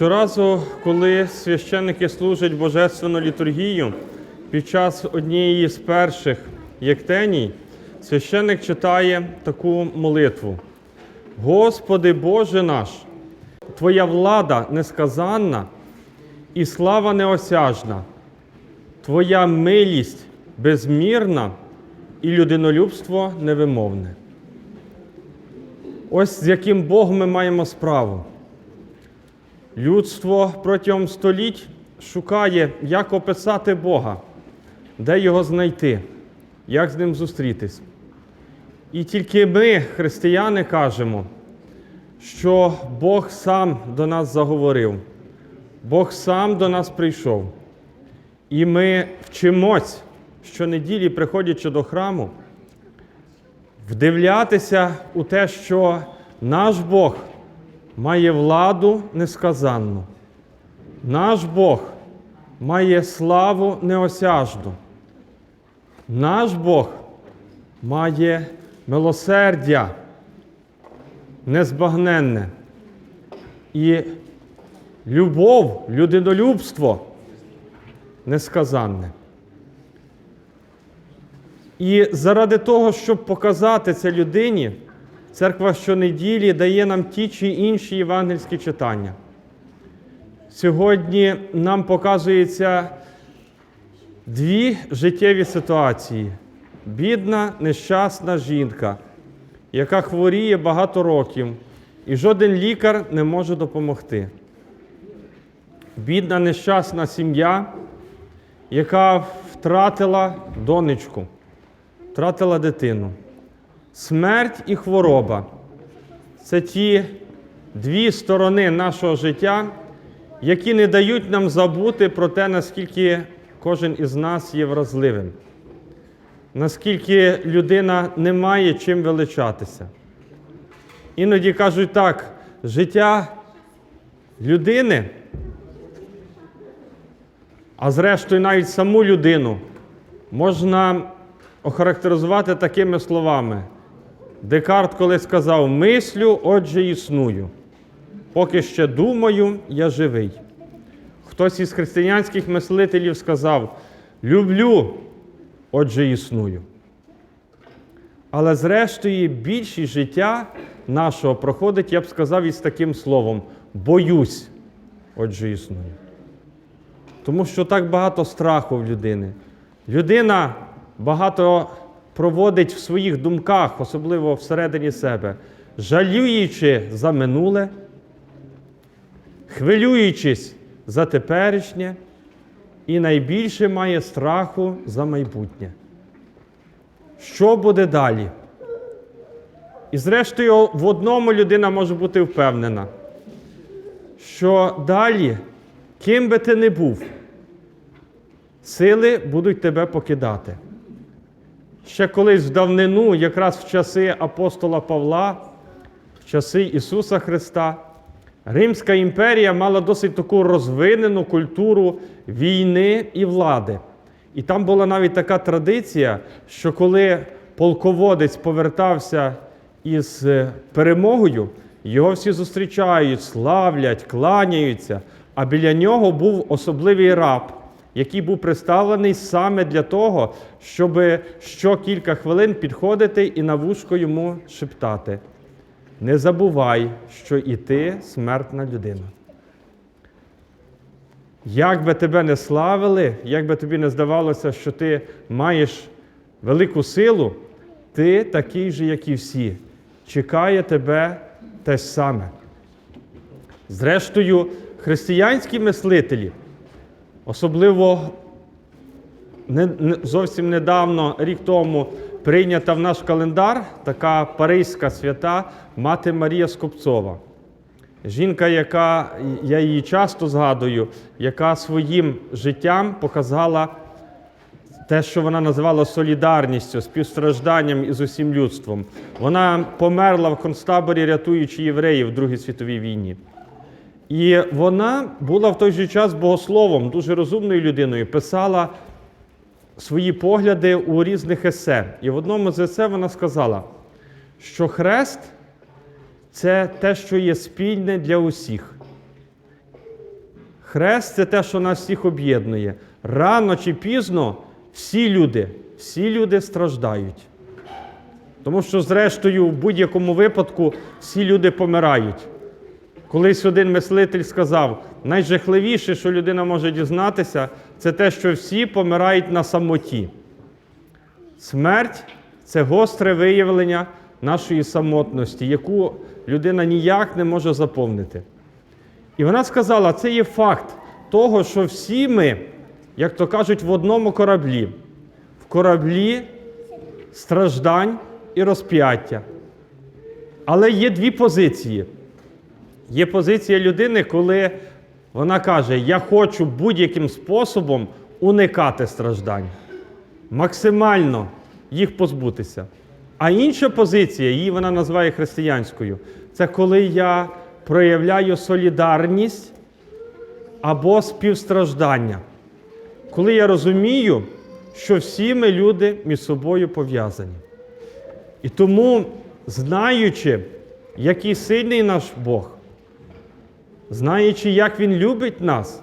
Щоразу, коли священники служать божественну літургію, під час однієї з перших єктеній, священник читає таку молитву: Господи Боже наш, Твоя влада несказанна і слава неосяжна, Твоя милість безмірна і людинолюбство невимовне. Ось з яким Богом ми маємо справу. Людство протягом століть шукає, як описати Бога, де його знайти, як з ним зустрітись. І тільки ми, християни, кажемо, що Бог сам до нас заговорив, Бог сам до нас прийшов. І ми вчимось щонеділі, приходячи до храму, вдивлятися у те, що наш Бог має владу несказанну. Наш Бог має славу неосяжну. Наш Бог має милосердя незбагненне і любов, людинолюбство несказанне. І заради того, щоб показати це людині, церква щонеділі дає нам ті чи інші євангельські читання. Сьогодні нам показується дві життєві ситуації: бідна, нещасна жінка, яка хворіє багато років, і жоден лікар не може допомогти. Бідна нещасна сім'я, яка втратила донечку, втратила дитину. Смерть і хвороба це ті дві сторони нашого життя, які не дають нам забути про те, наскільки кожен із нас є вразливим, наскільки людина не має чим величатися. Іноді кажуть так, життя людини, а зрештою навіть саму людину можна охарактеризувати такими словами. Декарт колись сказав: мислю, отже, існую. Поки ще думаю, я живий. Хтось із християнських мислителів сказав: люблю, отже, існую. Але зрештою, більшість життя нашого проходить, я б сказав, із таким словом: боюсь, отже, існую. Тому що так багато страху в людини. Людина багато проводить в своїх думках, особливо всередині себе, жалюючи за минуле, хвилюючись за теперішнє, і найбільше має страху за майбутнє. Що буде далі? І зрештою, в одному людина може бути впевнена, що далі, ким би ти не був, сили будуть тебе покидати. Ще колись в давнину, якраз в часи апостола Павла, в часи Ісуса Христа, Римська імперія мала досить таку розвинену культуру війни і влади. І там була навіть така традиція, що коли полководець повертався із е, перемогою, його всі зустрічають, славлять, кланяються, а біля нього був особливий раб який був представлений саме для того, щоб що кілька хвилин підходити і на вушко йому шептати. Не забувай, що і ти смертна людина. Як би тебе не славили, як би тобі не здавалося, що ти маєш велику силу, ти такий же, як і всі. Чекає тебе те саме. Зрештою, християнські мислителі. Особливо не, не, зовсім недавно, рік тому, прийнята в наш календар така паризька свята мати Марія Скопцова. Жінка, яка, я її часто згадую, яка своїм життям показала те, що вона називала солідарністю, співстражданням із усім людством. Вона померла в концтаборі, рятуючи євреїв в Другій світовій війні. І вона була в той же час богословом, дуже розумною людиною, писала свої погляди у різних есе. І в одному з есе вона сказала, що хрест це те, що є спільне для усіх. Хрест це те, що нас всіх об'єднує. Рано чи пізно всі люди, всі люди страждають. Тому що, зрештою, в будь-якому випадку всі люди помирають. Колись один мислитель сказав: найжахливіше, що людина може дізнатися, це те, що всі помирають на самоті. Смерть це гостре виявлення нашої самотності, яку людина ніяк не може заповнити. І вона сказала, це є факт того, що всі ми, як то кажуть, в одному кораблі, в кораблі страждань і розп'яття. Але є дві позиції. Є позиція людини, коли вона каже: Я хочу будь-яким способом уникати страждань, максимально їх позбутися. А інша позиція, її вона називає християнською, це коли я проявляю солідарність або співстраждання. Коли я розумію, що всі ми люди між собою пов'язані. І тому, знаючи, який сильний наш Бог, знаючи, як Він любить нас,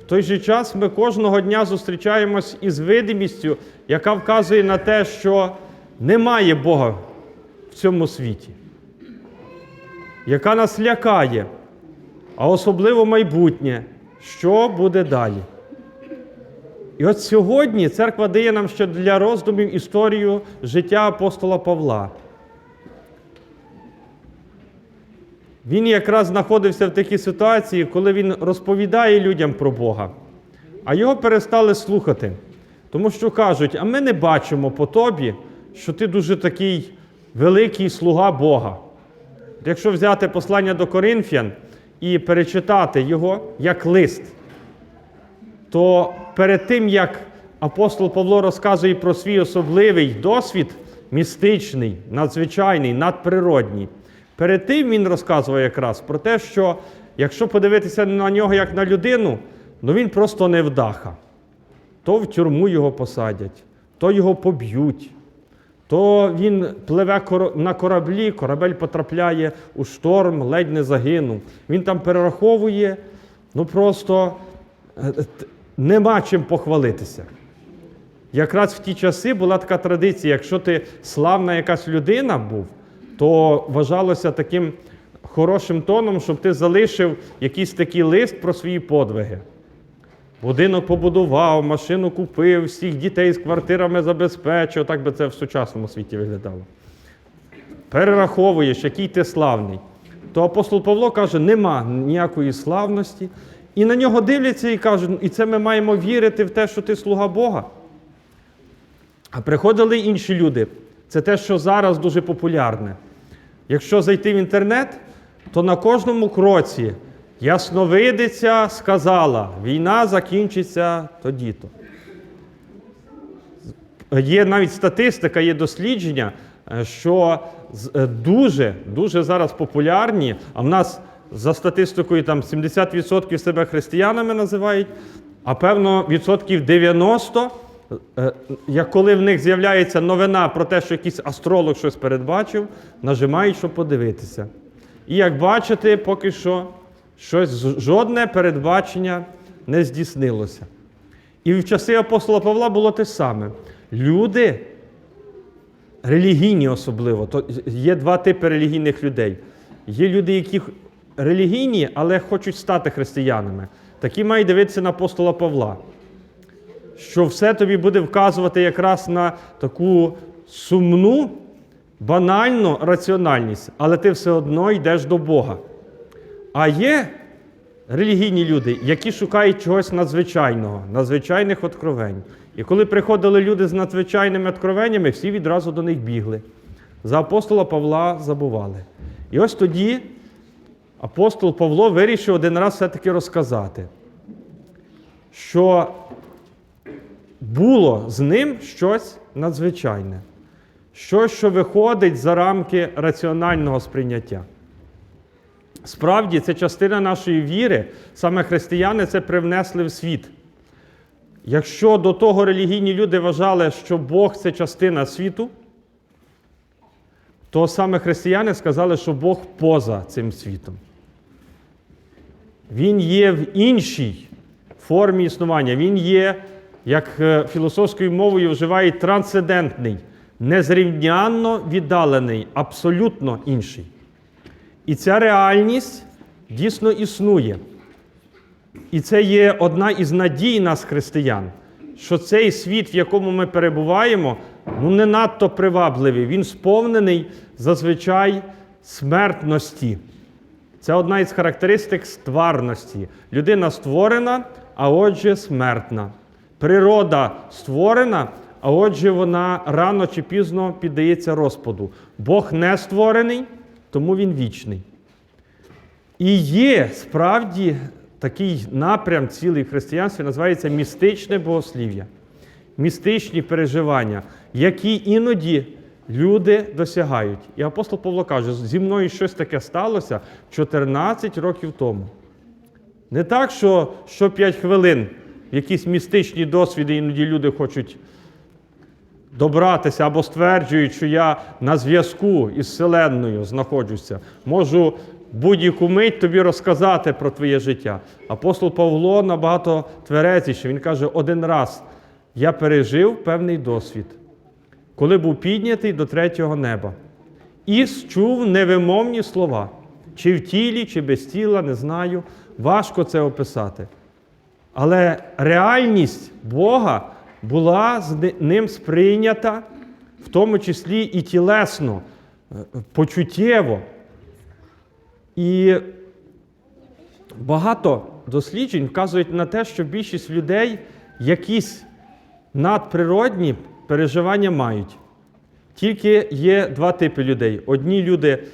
в той же час ми кожного дня зустрічаємось із видимістю, яка вказує на те, що немає Бога в цьому світі, яка нас лякає, а особливо майбутнє, що буде далі. І от сьогодні церква дає нам ще для роздумів історію життя апостола Павла. Він якраз знаходився в такій ситуації, коли він розповідає людям про Бога, а його перестали слухати. Тому що кажуть, а ми не бачимо по тобі, що ти дуже такий великий слуга Бога. Якщо взяти послання до Коринфян і перечитати його як лист, то перед тим, як апостол Павло розказує про свій особливий досвід, містичний, надзвичайний, надприродній, перед тим він розказує якраз про те, що якщо подивитися на нього як на людину, ну він просто невдаха. То в тюрму його посадять, то його поб'ють, то він пливе на кораблі, корабель потрапляє у шторм, ледь не загинув. Він там перераховує, ну просто е, нема чим похвалитися. Якраз в ті часи була така традиція, якщо ти славна якась людина був, то вважалося таким хорошим тоном, щоб ти залишив якийсь такий лист про свої подвиги. Будинок побудував, машину купив, всіх дітей з квартирами забезпечив, так би це в сучасному світі виглядало. Перераховуєш, який ти славний. То апостол Павло каже, нема ніякої славності. І на нього дивляться і кажуть, і це ми маємо вірити в те, що ти слуга Бога. А приходили інші люди. Це те, що зараз дуже популярне. Якщо зайти в інтернет, то на кожному кроці ясновидиця сказала, війна закінчиться тоді-то. Є навіть статистика, є дослідження, е, що е, дуже, дуже зараз популярні, а в нас за статистикою там 70% себе християнами називають, а певно відсотків 90, е, як коли в них з'являється новина про те, що якийсь астролог щось передбачив, нажимають, щоб подивитися. І як бачите, поки що щось, жодне передбачення не здійснилося. І в часи апостола Павла було те саме. Люди, релігійні особливо, то є два типи релігійних людей. Є люди, які релігійні, але хочуть стати християнами. Такі мають дивитися на апостола Павла. Що все тобі буде вказувати якраз на таку сумну, банальну раціональність, але ти все одно йдеш до Бога. А є релігійні люди, які шукають чогось надзвичайного, надзвичайних откровень. І коли приходили люди з надзвичайними откровеннями, всі відразу до них бігли. За апостола Павла забували. І ось тоді апостол Павло вирішив один раз все-таки розказати, що було з ним щось надзвичайне, щось, що виходить за рамки раціонального сприйняття. Справді, це частина нашої віри, саме християни це привнесли в світ. Якщо до того релігійні люди вважали, що Бог це частина світу, то саме християни сказали, що Бог поза цим світом. Він є в іншій формі існування. Він є, як е, філософською мовою вживають, трансцендентний, незрівнянно віддалений, абсолютно інший. І ця реальність дійсно існує. І це є одна із надій нас, християн, що цей світ, в якому ми перебуваємо, ну не надто привабливий, він сповнений зазвичай смертності. Це одна із характеристик стварності. Людина створена, а отже, смертна. Природа створена, а отже, вона рано чи пізно піддається розпаду. Бог не створений, тому він вічний. І є справді такий напрям цілий в християнстві, називається містичне богослів'я, містичні переживання, які іноді люди досягають. І апостол Павло каже, зі мною щось таке сталося 14 років тому. Не так, що що 5 хвилин якісь містичні досвіди іноді люди хочуть добратися або стверджують, що я на зв'язку із Вселенною знаходжуся. Можу будь-яку мить тобі розказати про твоє життя. Апостол Павло набагато тверезіше. Він каже, один раз я пережив певний досвід, коли був піднятий до третього неба. І чув невимовні слова. Чи в тілі, чи без тіла, не знаю. Важко це описати. Але реальність Бога була з ним сприйнята, в тому числі і тілесно, е, почуттєво. І багато досліджень вказують на те, що більшість людей якісь надприродні переживання мають. Тільки є два типи людей. Одні люди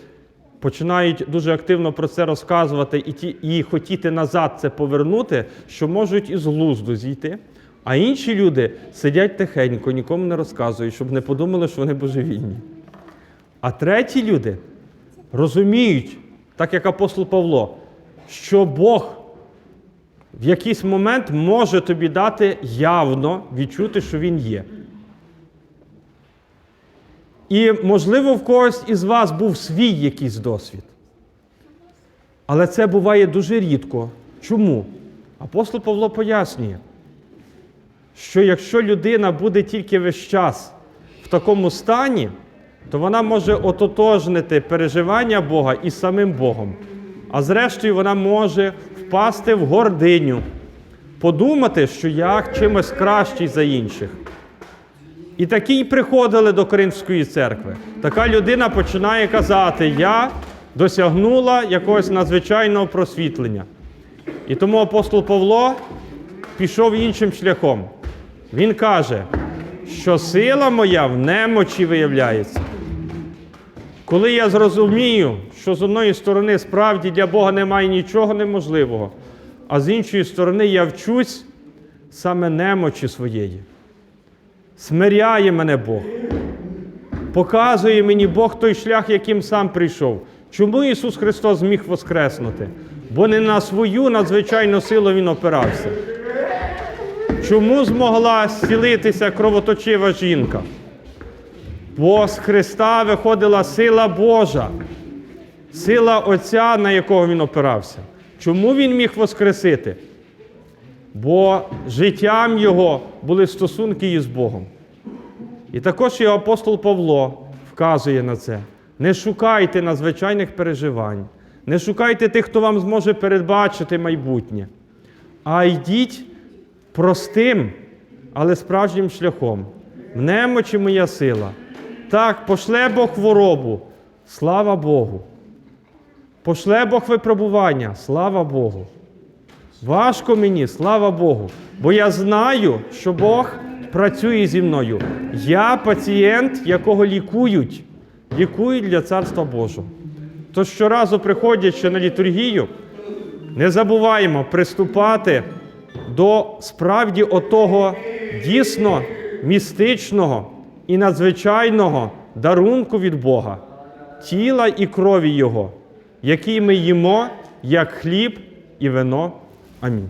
починають дуже активно про це розказувати і, ті, і хотіти назад це повернути, що можуть із глузду зійти. А інші люди сидять тихенько, нікому не розказують, щоб не подумали, що вони божевільні. А треті люди розуміють, так як апостол Павло, що Бог в якийсь момент може тобі дати явно відчути, що Він є. І, можливо, в когось із вас був свій якийсь досвід. Але це буває дуже рідко. Чому? Апостол Павло пояснює, що якщо людина буде тільки весь час в такому стані, то вона може ототожнити переживання Бога із самим Богом. А зрештою, вона може впасти в гординю, подумати, що я чимось кращий за інших. І такі й приходили до Коринфської церкви. Така людина починає казати: Я досягнула якогось надзвичайного просвітлення. І тому апостол Павло пішов іншим шляхом. Він каже, що сила моя в немочі виявляється. Коли я зрозумію, що з одної сторони справді для Бога немає нічого неможливого, а з іншої сторони я вчусь саме немочі своєї. Смиряє мене Бог. Показує мені Бог той шлях, яким сам прийшов. Чому Ісус Христос зміг воскреснути? Бо не на свою надзвичайну силу Він опирався. Чому змогла зцілитися кровоточива жінка? Бо з Христа виходила сила Божа, сила Отця, на якого він опирався. Чому він міг воскресити? Бо життям його були стосунки із Богом. І також і апостол Павло вказує на це. Не шукайте надзвичайних переживань, не шукайте тих, хто вам зможе передбачити майбутнє, а йдіть простим, але справжнім шляхом. В немочі моя сила. Так, пошле Бог хворобу, слава Богу. Пошле Бог випробування, слава Богу. Важко мені, слава Богу, бо я знаю, що Бог працює зі мною. Я пацієнт, якого лікують, лікують для Царства Божого. Тож щоразу приходячи на літургію, не забуваємо приступати до справді отого дійсно містичного і надзвичайного дарунку від Бога, тіла і крові Його, який ми їмо як хліб і вино. Амінь.